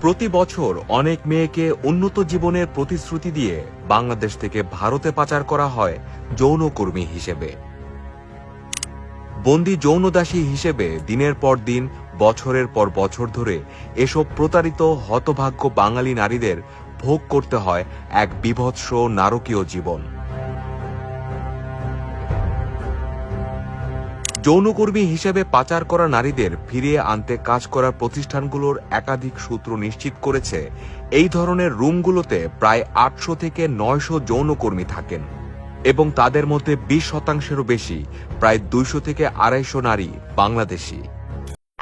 প্রতি বছর অনেক মেয়েকে উন্নত জীবনের প্রতিশ্রুতি দিয়ে বাংলাদেশ থেকে ভারতে পাচার করা হয় যৌনকর্মী হিসেবে। বন্দি যৌনদাসী হিসেবে দিনের পর দিন, বছরের পর বছর ধরে এসব প্রতারিত, হতভাগ্য বাঙালি নারীদের ভোগ করতে হয় এক বিভৎস নারকীয় জীবন। যৌনকর্মী হিসেবে পাচার করা নারীদের ফিরিয়ে আনতে কাজ করা প্রতিষ্ঠানগুলোর একাধিক সূত্র নিশ্চিত করেছে। এই ধরনের রুমগুলোতে প্রায় আটশো থেকে নয়শো যৌনকর্মী থাকেন এবং তাদের মধ্যে বিশ শতাংশেরও বেশি প্রায় দুইশো থেকে আড়াইশো নারী বাংলাদেশি।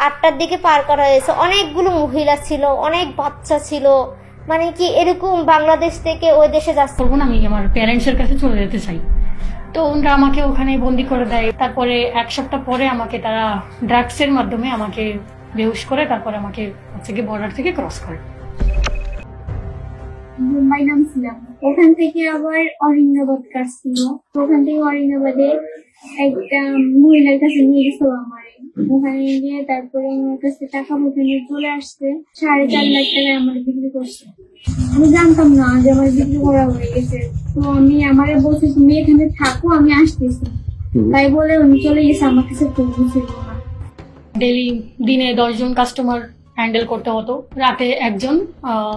আটটার দিকে পার করা হয়েছে। অনেকগুলো মহিলা ছিল অনেক বাচ্চা ছিল। মানে কি এরকম বাংলাদেশ থেকে ওই দেশে যাচ্ছে? আমি আমার প্যারেন্টসের কাছে চলে যেতে চাই। তো ওনারা আমাকে ওখানে বন্দি করে দেয়। তারপরে এক সপ্তাহ পরে আমাকে তারা ড্রাগসের মাধ্যমে আমাকে বেহুশ করে, তারপর আমাকে হচ্ছে কি বর্ডার থেকে ক্রস করে। মুম্বাই নামছিলাম। ওখান থেকে আবার অরিন্দাবাদ কাটছিল ওখান থেকে অরিন্দাবাদে একটা মহিলার কাছে নিয়ে গেছিল আমার ওখানে গিয়ে তারপরে আমার কাছে টাকা নিয়ে চলে আসছে। সাড়ে চার লাখ টাকা আমার বিক্রি করছে। আমি জানতাম না যে আমার বিক্রি করা হয়ে গেছে। তো আমি আমার বলছি তুমি এখানে থাকো আমি আসতেছি। তাই বলে উনি চলে গেছে আমার কাছে তবু ছিল না ডেলি দিনে দশজন কাস্টমার হ্যান্ডেল করতে হতো রাতে একজন। আহ,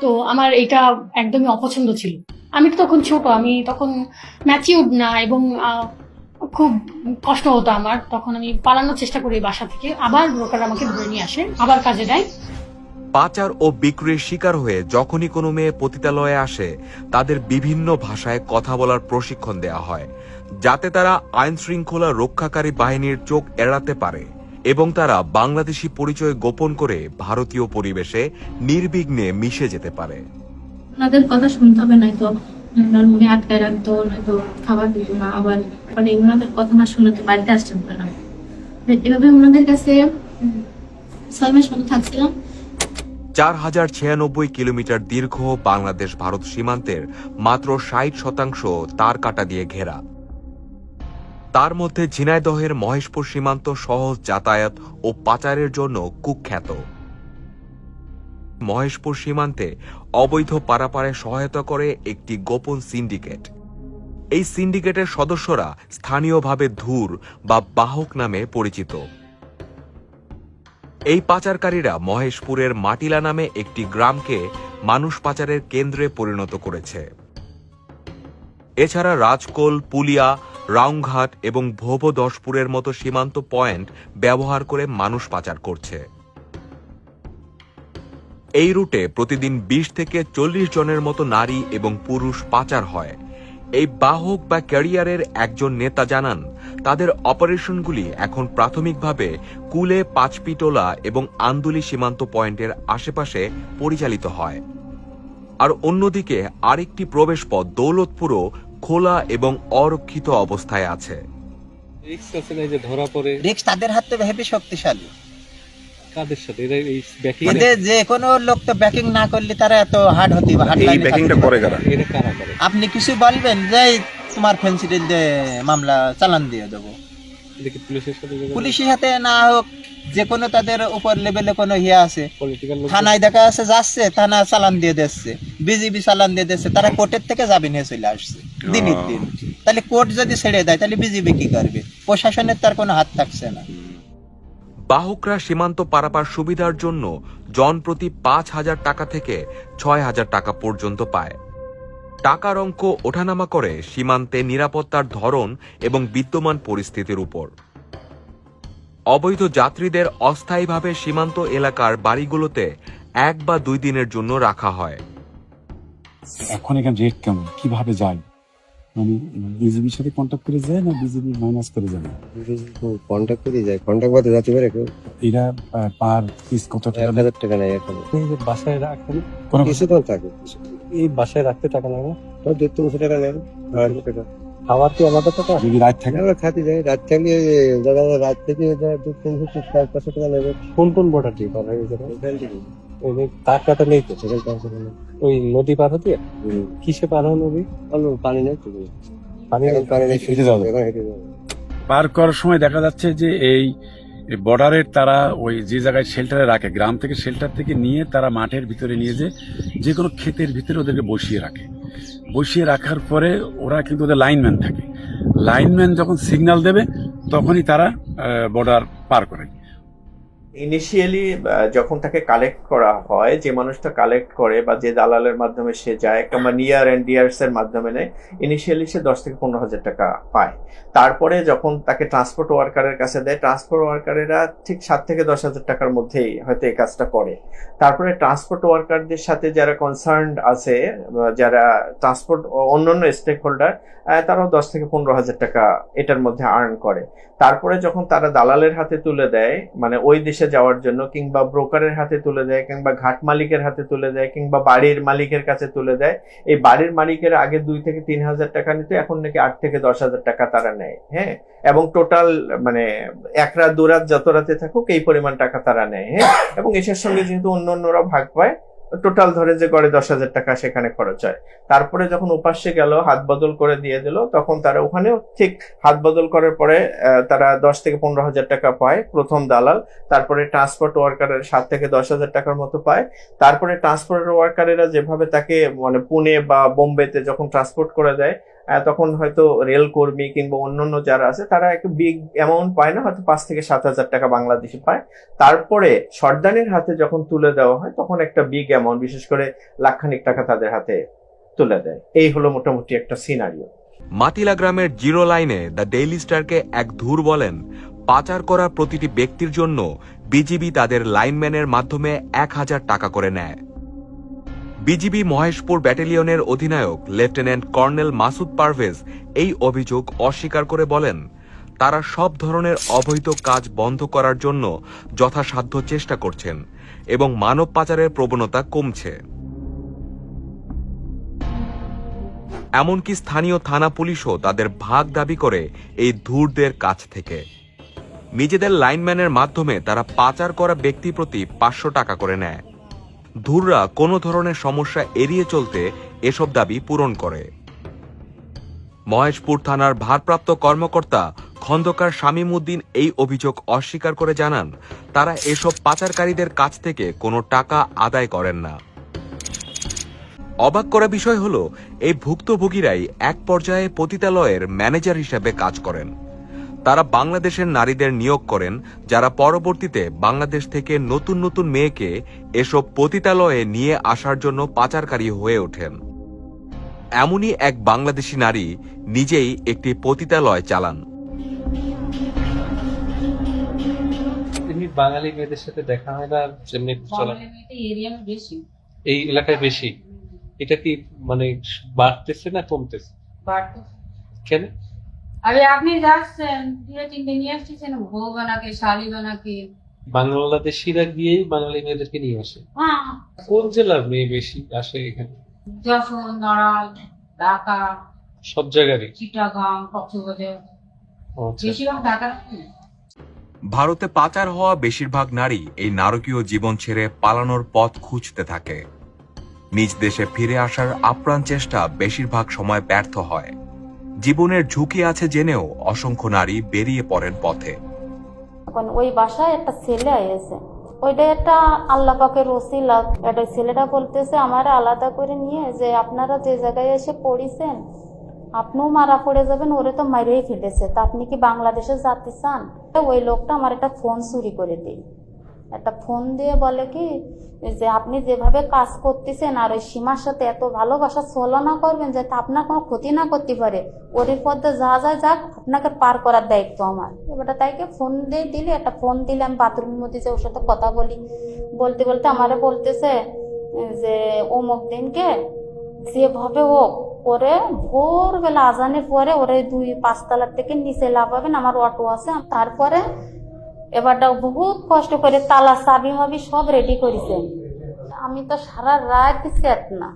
তো আমার এটা একদমই অপছন্দ ছিল। আমি তো তখন ছোট আমি তখন ম্যাচিউড না এবং আহ, খুব কষ্ট হতো আমার। তখন আমি পালানোর চেষ্টা করি বাসা থেকে। আবার ব্রোকার আমাকে ধরে নিয়ে আসে আবার কাজে দেয়। পাচার ও বিক্রির শিকার হয়ে যখনই কোনো মেয়ে পতিতালয়ে আসে তাদের বিভিন্ন ভাষায় কথা বলার প্রশিক্ষণ দেওয়া হয় যাতে তারা আইন শৃঙ্খলা রক্ষাকারী বাহিনীর চোখ এড়াতে পারে এবং তারা বাংলাদেশি পরিচয় গোপন করে ভারতীয় পরিবেশে নির্বিঘ্নে মিশে যেতে পারে। ওনাদের কথা শুনতে হবে নয়তো নর্মালি আটকায় রাখতো খাবার দিত না, আবার মানে ওনাদের কথা না তো বাড়িতে আসতে পারে না এভাবে ওনাদের কাছে ছয় মাস মতো থাকছিলাম। চার হাজার ছিয়ানব্বই কিলোমিটার দীর্ঘ বাংলাদেশ ভারত সীমান্তের মাত্র ষাট শতাংশ তার কাটা দিয়ে ঘেরা। তার মধ্যে ঝিনাইদহের মহেশপুর সীমান্ত সহজ যাতায়াত ও পাচারের জন্য কুখ্যাত। মহেশপুর সীমান্তে অবৈধ পারাপারে সহায়তা করে একটি গোপন সিন্ডিকেট। এই সিন্ডিকেটের সদস্যরা স্থানীয়ভাবে ধুর বা বাহক নামে পরিচিত। এই পাচারকারীরা মহেশপুরের মাটিলা নামে একটি গ্রামকে মানুষ পাচারের কেন্দ্রে পরিণত করেছে। এছাড়া রাজকোল, পুলিয়া রাউংঘাট এবং ভোবদশপুরের মতো সীমান্ত পয়েন্ট ব্যবহার করে মানুষ পাচার করছে। এই রুটে প্রতিদিন বিশ থেকে চল্লিশ জনের মতো নারী এবং পুরুষ পাচার হয়। এই বাহক বা ক্যারিয়ারের একজন নেতা জানান তাদের অপারেশনগুলি এখন প্রাথমিকভাবে কুলে পাঁচপিটোলা এবং আন্দুলি সীমান্ত পয়েন্টের আশেপাশে পরিচালিত হয়। আর অন্যদিকে আরেকটি প্রবেশপথ দৌলতপুরও খোলা এবং অরক্ষিত অবস্থায় আছে। রিক্স আছে না যে ধরা পড়ে? রিক্স তাদের হাত হেভি শক্তিশালী। কাদের সাথে? এরা এই ব্যাকিং এদের যে কোনো লোক তো ব্যাকিং না করলে তারা এত হার্ড হতে হার্ড এই ব্যাকিংটা করে কারা? এটা কারা করে? আপনি কিছু বলবেন যে তোমার ফেন্সিডিল দিয়ে মামলা চালান দিয়ে দেবো। কি পুলিশের সাথে পুলিশের হাতে না হোক যে কোনো তাদের উপর লেভেলে কোনো ইয়ে আছে। পলিটিক্যাল লোক থানায় দেখা আছে যাচ্ছে থানা চালান দিয়ে দিচ্ছে। বিজিবি চালান দিয়ে দিচ্ছে। তারা কোর্টের থেকে জামিন নিয়ে চলে আসছে। দিনের দিন। তাহলে কোর্ট যদি ছেড়ে দেয় তাহলে বিজিবি কি করবে? প্রশাসনের তার কোনো হাত থাকছে না। বাহকরা সীমান্ত পারাপার সুবিধার জন্য জনপ্রতি পাঁচ হাজার টাকা থেকে ছয় হাজার টাকা পর্যন্ত পায়। টাকার অঙ্ক ওঠানামা করে সীমান্তে নিরাপত্তার ধরন এবং বিদ্যমান পরিস্থিতির উপর। অবৈধ যাত্রীদের অস্থায়ীভাবে সীমান্ত এলাকার বাড়িগুলোতে এক বা দুই দিনের জন্য রাখা হয়। এখন এখানে রেট কেমন? কীভাবে যায়? মানে বিজেপির সাথে কন্ট্যাক্ট করে যায় না বিজেপি মাইনাস করে যাবে কন্ট্যাক্ট করে যায়। কন্ট্যাক্ট করতে যাতে পারে কেউ। এরা পার পিস কত টাকা হাজার টাকা নেয় এখন। এই যে বাসায় রাখেন কোনো কিছুক্ষণ থাকে এই বাসায় রাখতে টাকা লাগে তাও দেড় তিনশো টাকা নেয়। টাকা। খাওয়ার কি আলাদা টাকা? যদি রাত থাকে? আমরা খাতে যাই রাত থাকলে দাদা রাত থেকে যায় দু তিনশো চার পাঁচশো টাকা নেবে। কোন কোন বর্ডার ঠিক করা হয়েছে তার কাটা নেই তো নেবে। ওই নদী পার হতে? কিসে পার হন নদী পানি নেই তো পানি পানি নেই হেঁটে যাবে। পার করার সময় দেখা যাচ্ছে যে এই এই বর্ডারের তারা ওই যে জায়গায় শেল্টারে রাখে গ্রাম থেকে শেল্টার থেকে নিয়ে তারা মাঠের ভিতরে নিয়ে যে যে কোনো ক্ষেতের ভিতরে ওদেরকে বসিয়ে রাখে। বসিয়ে রাখার পরে ওরা কিন্তু ওদের লাইনম্যান থাকে। লাইনম্যান যখন সিগন্যাল দেবে তখনই তারা বর্ডার পার করে। ইনিশিয়ালি যখন তাকে কালেক্ট করা হয়, যে মানুষটা কালেক্ট করে বা যে দালালের মাধ্যমে সে যায় কিংবা নিয়ার অ্যান্ড ডিয়ার্স এর মাধ্যমে নেয় ইনিশিয়ালি সে দশ থেকে পনেরো হাজার টাকা পায়। তারপরে যখন তাকে ট্রান্সপোর্ট ওয়ার্কারের কাছে দেয় ট্রান্সপোর্ট ওয়ার্কারেরা ঠিক সাত থেকে দশ হাজার টাকার মধ্যেই হয়তো এই কাজটা করে। তারপরে ট্রান্সপোর্ট ওয়ার্কারদের সাথে যারা কনসার্ন আছে যারা ট্রান্সপোর্ট অন্যান্য স্টেক হোল্ডার তারাও দশ থেকে পনেরো হাজার টাকা এটার মধ্যে আর্ন করে। তারপরে যখন তারা দালালের হাতে তুলে দেয় মানে ওই দেশে যাওয়ার জন্য কিংবা ব্রোকারের হাতে তুলে দেয় কিংবা ঘাট মালিকের হাতে তুলে দেয় কিংবা বাড়ির মালিকের কাছে তুলে দেয়, এই বাড়ির মালিকের আগে দুই থেকে তিন হাজার টাকা নিতে এখন নাকি আট থেকে দশ হাজার টাকা তারা নেয় হ্যাঁ? এবং টোটাল মানে এক রাত, দু রাত যত রাতে থাকুক এই পরিমাণ টাকা তারা নেয় হ্যাঁ? এবং এসের সঙ্গে যেহেতু অন্য অন্যরা ভাগ পায় টোটাল ধরে যে গড়ে দশ হাজার টাকা সেখানে খরচ হয়। তারপরে যখন উপাস্যে গেল, হাত বদল করে দিয়ে দিল, তখন তারা ওখানেও ঠিক হাত বদল করার পরে তারা দশ থেকে পনেরো হাজার টাকা পায় প্রথম দালাল। তারপরে ট্রান্সপোর্ট ওয়ার্কারের সাত থেকে দশ হাজার টাকার মতো পায়। তারপরে ট্রান্সপোর্ট ওয়ার্কারেরা যেভাবে তাকে মানে পুনে বা বোম্বেতে যখন ট্রান্সপোর্ট করে দেয় তখন হয়তো রেল কর্মী কিংবা অন্যান্য যারা আছে, তারা একটু বিগ অ্যামাউন্ট পায় না, হয়তো পাঁচ থেকে সাত হাজার টাকা বাংলাদেশে পায়। তারপরে সর্দানের হাতে যখন তুলে দেওয়া হয়, তখন একটা বিগ অ্যামাউন্ট বিশেষ করে লাখখানিক টাকা তাদের হাতে তুলে দেয়। এই হলো মোটামুটি একটা সিনারিও মাতিলা গ্রামের জিরো লাইনে দ্য ডেইলি স্টারকে এক ধুর বলেন, পাচার করা প্রতিটি ব্যক্তির জন্য বিজিবি তাদের লাইনম্যানের মাধ্যমে এক হাজার টাকা করে নেয়। বিজিবি মহেশপুর ব্যাটালিয়নের অধিনায়ক লেফটেন্যান্ট কর্নেল মাসুদ পারভেজ এই অভিযোগ অস্বীকার করে বলেন, তারা সব ধরনের অবৈধ কাজ বন্ধ করার জন্য যথাসাধ্য চেষ্টা করছেন এবং মানব পাচারের প্রবণতা কমছে। এমনকি স্থানীয় থানা পুলিশও তাদের ভাগ দাবি করে এই ধূরদের কাছ থেকে। নিজেদের লাইনম্যানের মাধ্যমে তারা পাচার করা ব্যক্তি প্রতি পাঁচশো টাকা করে নেয়। ধুররা কোনো ধরনের সমস্যা এড়িয়ে চলতে এসব দাবি পূরণ করে। মহেশপুর থানার ভারপ্রাপ্ত কর্মকর্তা খন্দকার শামীম উদ্দিন এই অভিযোগ অস্বীকার করে জানান, তারা এসব পাচারকারীদের কাছ থেকে কোনো টাকা আদায় করেন না। অবাক করা বিষয় হল, এই ভুক্তভোগীরাই এক পর্যায়ে পতিতালয়ের ম্যানেজার হিসেবে কাজ করেন। তারা বাংলাদেশের নারীদের নিয়োগ করেন যারা পরবর্তীতে বাংলাদেশ থেকে নতুন নতুন মেয়েকে এসব পতিতালয়ে নিয়ে আসার জন্য পাচারকারী হয়ে ওঠেন। এমনই এক বাংলাদেশি নারী নিজেই একটি পতিতালয় চালান। এমনি বাঙালি মেয়েদের সাথে দেখা হয় না যেমনি চলা? এরিয়া বেশি। এই এলাকায় বেশি? এটা কি মানে বাড়তেছে না কমতেছে? কেন? আরে আপনি যাচ্ছেন দিয়ে তিনটে নিয়ে আসতেছেন বউ বানাকে শালি বানাকে। বাংলাদেশিরা গিয়েই বাঙালি মেয়েদেরকে নিয়ে আসে। হ্যাঁ। কোন জেলার মেয়ে বেশি আসে এখানে? যশোর নড়াল ঢাকা সব জায়গারই? চিটাগাং কক্সবাজার। আচ্ছা। বেশিরভাগ ঢাকা। ভারতে পাচার হওয়া বেশিরভাগ নারী এই নারকীয় জীবন ছেড়ে পালানোর পথ খুঁজতে থাকে। নিজ দেশে ফিরে আসার আপ্রাণ চেষ্টা বেশিরভাগ সময় ব্যর্থ হয়। জীবনের ঝুঁকি আছে জেনেও অসংখ্য নারী বেরিয়ে পড়েন পথে। এখন ওই বাসায় একটা ছেলে এসে ওইটা একটা আল্লাহ পাকের ওসিলা। একটা ছেলেটা বলতেছে, আমার আলাদা করে নিয়ে যে আপনারা যে জায়গায় এসে পড়িছেন, আপনিও মারা পড়ে যাবেন, ওরে তো মারিয়ে ফেলেছে। তা আপনি কি বাংলাদেশে যেতে চান? ওই লোকটা আমার একটা ফোন চুরি করে দিই একটা ফোন দিয়ে বলে কি, যে আপনি যেভাবে কাজ করতেছেন আর ওই সীমার সাথে এত ভালোবাসা ছলনা করবেন যাতে আপনার কোনো ক্ষতি না করতে পারে ওরির পথে যা যা যাক আপনাকে পার করার দায়িত্ব আমার। এবারটা তাইকে ফোন দিয়ে দিলে, একটা ফোন দিলে আমি বাথরুমের মধ্যে যে ওর সাথে কথা বলি, বলতে বলতে আমারে বলতেছে, যে অমুক দিনকে যেভাবে হোক করে ভোরবেলা আজানের পরে ওরে দুই পাঁচতলার থেকে নিচে লাভাবেন আমার অটো আছে, তারপরে এবারটা বহুত কষ্ট করে তালা চাবি মাবি সব রেডি করেছে। আমি তো সারা রাত সেট না।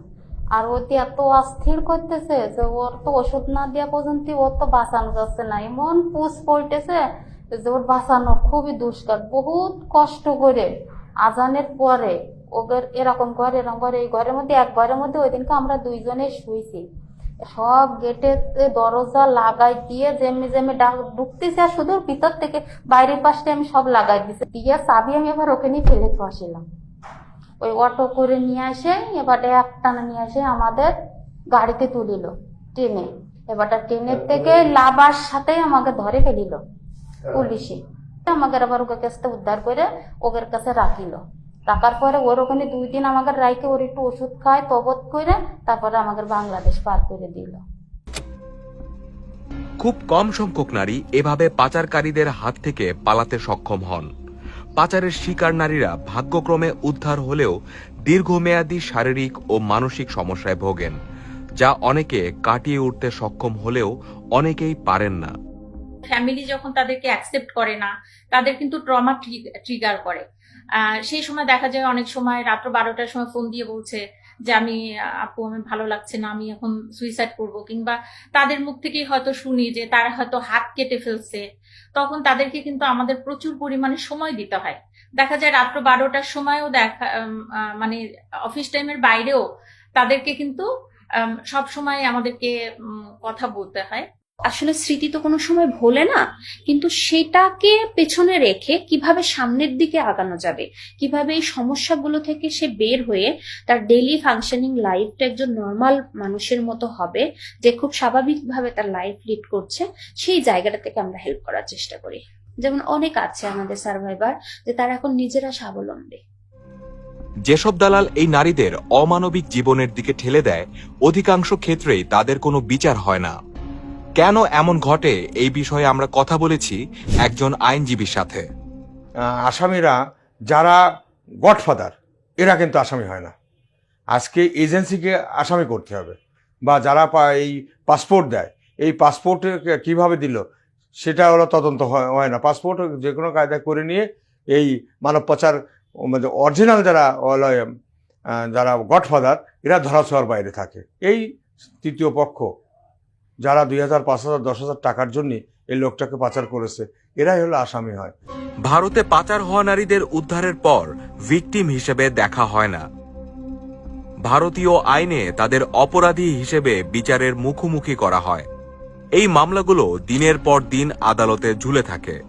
আর ওতে এত অস্থির করতেছে যে ওর তো ওষুধ না দেওয়া পর্যন্ত ওর তো বাঁচানো যাচ্ছে না। এমন পুষ পড়তেছে যে ওর বাঁচানো খুবই দুষ্কার। বহুত কষ্ট করে আজানের পরে ওদের এরকম ঘর এরকম ঘরে, এই ঘরের মধ্যে এক ঘরের মধ্যে ওই দিনকে আমরা দুইজনে শুয়েছি। সব গেটে দরজা লাগাই দিয়ে যেমনি যেমনি ডাক ঢুকতেছে আর শুধু ভিতর থেকে বাইরের পাশে আমি সব লাগাই দিছি। দিয়ে চাবি আমি এবার ওখানেই ফেলে বসিলাম ওই অটো করে নিয়ে আসে এবারে একটানা নিয়ে আসে আমাদের গাড়িতে তুলিল ট্রেনে এবারটা ট্রেনের থেকে লাভার সাথে আমাকে ধরে ফেলিল পুলিশে। আমাকে আবার ওকে কাছে উদ্ধার করে ওদের কাছে রাখিল। রাখার পরে ওর ওখানে দুই দিন আমাকে রাইকে ওর একটু ওষুধ খায় তবত করে তারপরে আমাকে বাংলাদেশ পার করে দিল। খুব কম সংখ্যক নারী এভাবে পাচারকারীদের হাত থেকে পালাতে সক্ষম হন। পাচারের শিকার নারীরা ভাগ্যক্রমে উদ্ধার হলেও দীর্ঘমেয়াদী শারীরিক ও মানসিক সমস্যায় ভোগেন যা অনেকে কাটিয়ে উঠতে সক্ষম হলেও অনেকেই পারেন না। ফ্যামিলি যখন তাদেরকে অ্যাকসেপ্ট করে না তাদের কিন্তু ট্রমা ট্রিগার করে। সেই সময় দেখা যায় অনেক সময় রাত্র বারোটার সময় ফোন দিয়ে বলছে যে, আমি, আপু আমি ভালো লাগছে না, আমি এখন সুইসাইড করব। কিংবা তাদের মুখ থেকেই হয়তো শুনি যে, তারা হয়তো হাত কেটে ফেলছে। তখন তাদেরকে কিন্তু আমাদের প্রচুর পরিমাণে সময় দিতে হয়। দেখা যায় রাত্র বারোটার সময়ও দেখা মানে অফিস টাইমের বাইরেও তাদেরকে কিন্তু সব সময় আমাদেরকে কথা বলতে হয়। আসলে স্মৃতি তো কোনো সময় ভোলে না, কিন্তু সেটাকে পেছনে রেখে কীভাবে সামনের দিকে আগানো যাবে, কীভাবে এই সমস্যাগুলো থেকে সে বের হয়ে তার ডেইলি ফাংশনিং লাইফটা একজন নর্মাল মানুষের মতো হবে, যে খুব স্বাভাবিকভাবে তার লাইফ লিড করছে, সেই জায়গাটা থেকে আমরা হেল্প করার চেষ্টা করি। যেমন অনেক আছে আমাদের সার্ভাইভার যে তারা এখন নিজেরা স্বাবলম্বী। যেসব দালাল এই নারীদের অমানবিক জীবনের দিকে ঠেলে দেয়, অধিকাংশ ক্ষেত্রেই তাদের কোনো বিচার হয় না। কেন এমন ঘটে এই বিষয়ে আমরা কথা বলেছি একজন আইনজীবীর সাথে। আসামিরা যারা গডফাদার, এরা কিন্তু আসামি হয় না। আজকে এজেন্সিকে আসামি করতে হবে বা যারা এই পাসপোর্ট দেয়, এই পাসপোর্ট কীভাবে দিল, সেটা হলো তদন্ত হয় হয় না। পাসপোর্ট যে কোনো কায়দায় করে নিয়ে এই মানব পাচার মানে অরিজিনাল যারা যারা গডফাদার, এরা ধরাছোঁয়ার বাইরে থাকে। এই তৃতীয় পক্ষ যারা দুই হাজার, পাঁচ হাজার, দশ হাজার টাকার জন্য এই লোকটাকে পাচার করেছে, এরাই হলো আসামি হয়। ভারতে পাচার হওয়া নারীদের উদ্ধারের পর ভিকটিম হিসেবে দেখা হয় না। ভারতীয় আইনে তাদের অপরাধী হিসেবে বিচারের মুখোমুখি করা হয়। এই মামলাগুলো দিনের পর দিন আদালতে ঝুলে থাকে।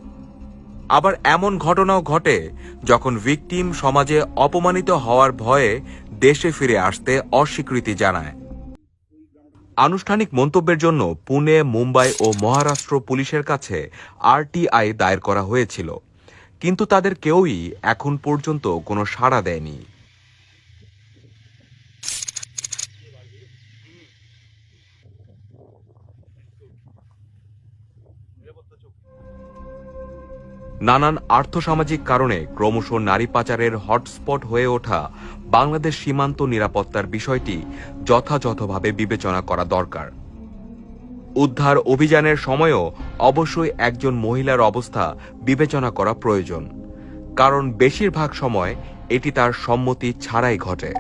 আবার এমন ঘটনাও ঘটে যখন ভিকটিম সমাজে অপমানিত হওয়ার ভয়ে দেশে ফিরে আসতে অস্বীকৃতি জানায়। আনুষ্ঠানিক মন্তব্যের জন্য পুনে, মুম্বাই ও মহারাষ্ট্র পুলিশের কাছে আরটিআই দায়ের করা হয়েছিল। কিন্তু তাদের কেউই এখন পর্যন্ত কোনো সাড়া দেয়নি। নানান আর্থসামাজিক কারণে ক্রমশ নারী পাচারের হটস্পট হয়ে ওঠা বাংলাদেশ সীমান্ত নিরাপত্তার বিষয়টি যথাযথভাবে বিবেচনা করা দরকার। উদ্ধার অভিযানের সময়ও অবশ্যই একজন মহিলার অবস্থা বিবেচনা করা প্রয়োজন। কারণ বেশিরভাগ সময় এটি তার সম্মতি ছাড়াই ঘটে।